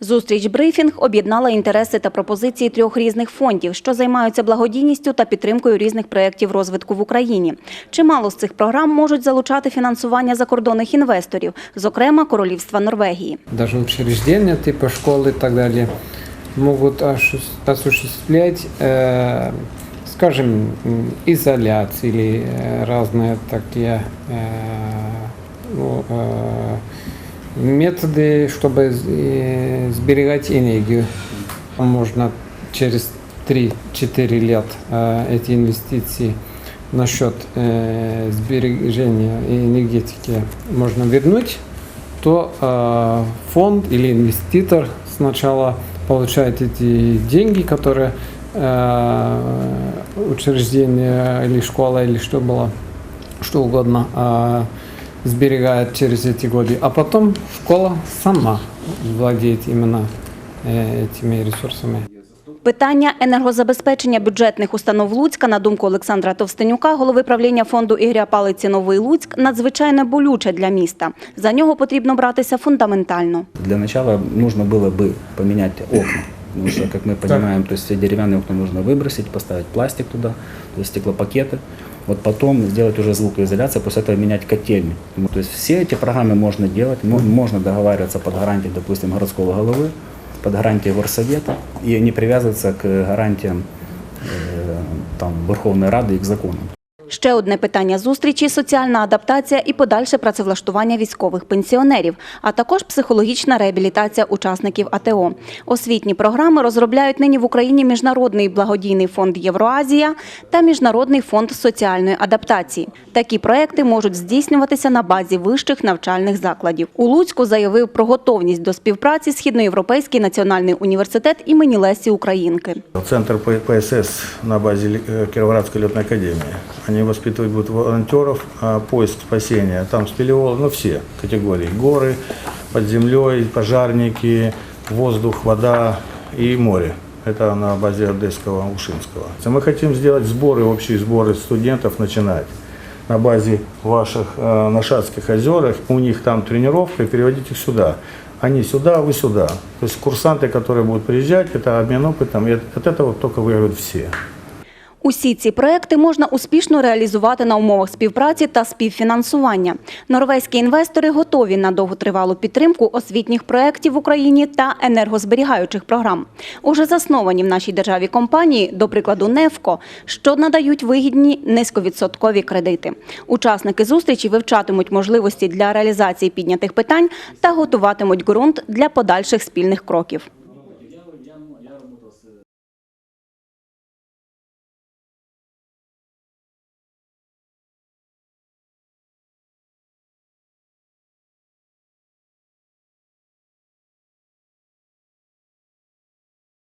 Зустріч брифінг об'єднала інтереси та пропозиції трьох різних фондів, що займаються благодійністю та підтримкою різних проєктів розвитку в Україні. Чимало з цих програм можуть залучати фінансування закордонних інвесторів, зокрема Королівства Норвегії. даже учреждения типа школы и так далее могут оши- осуществлять, э, скажем, м, изоляции или э, разные такие э, ну, э, методы, чтобы сберегать энергию. Можно через 3-4 лет э, эти инвестиции на счет э, сбережения энергетики можно вернуть то э, фонд или инвеститор сначала получает эти деньги, которые учреждение или школа или что было, что угодно э, сберегает через эти годы, а потом школа сама владеет именно э, этими ресурсами. Питання енергозабезпечення бюджетних установ Луцька, на думку Олександра Товстенюка, голови правління фонду Ігоря Палиці Новий Луцьк, надзвичайно болюче для міста. За нього потрібно братися фундаментально. Для начала нужно было бы поменять окна. Потому что, как мы понимаем, то есть все деревянные окна нужно выбросить, поставить пластик туда, то есть стеклопакеты. Вот потом сделать уже звукоизоляцию, после этого менять котельни. Ну, То есть все эти программы можно делать, мо- можно договариваться под гарантией, допустим, городского головы, под гарантией горсовета и не привязываться к гарантиям э, там, Верховной Рады и к законам. Ще одне питання зустрічі – соціальна адаптація і подальше працевлаштування військових пенсіонерів, а також психологічна реабілітація учасників АТО. Освітні програми розробляють нині в Україні Міжнародний благодійний фонд Євроазія та Міжнародний фонд соціальної адаптації. Такі проекти можуть здійснюватися на базі вищих навчальних закладів. У Луцьку заявив про готовність до співпраці Східноєвропейський національний університет імені Лесі Українки. Центр ПСС на базе Ли- э, Кировоградской летной академии. Они воспитывать будут волонтеров, а, поиск спасения. Там спелеолог, ну все категории. Горы, под землей, пожарники, воздух, вода и море. Это на базе Одесского, Ушинского. Мы хотим сделать сборы, общие сборы студентов начинать на базе ваших э, на Шацких озерах. У них там тренировка, и переводить их сюда. Они сюда, вы сюда. То есть курсанты, которые будут приезжать, это обмен опытом, и от от этого только выиграют все. Усі ці проекти можна успішно реалізувати на умовах співпраці та співфінансування. Норвезькі інвестори готові на довготривалу підтримку освітніх проєктів в Україні та енергозберігаючих програм. Уже засновані в нашій державі компанії, до прикладу, Нефко, що надають вигідні низьковідсоткові кредити. Учасники зустрічі вивчатимуть можливості для реалізації піднятих питань та готуватимуть ґрунт для подальших спільних кроків.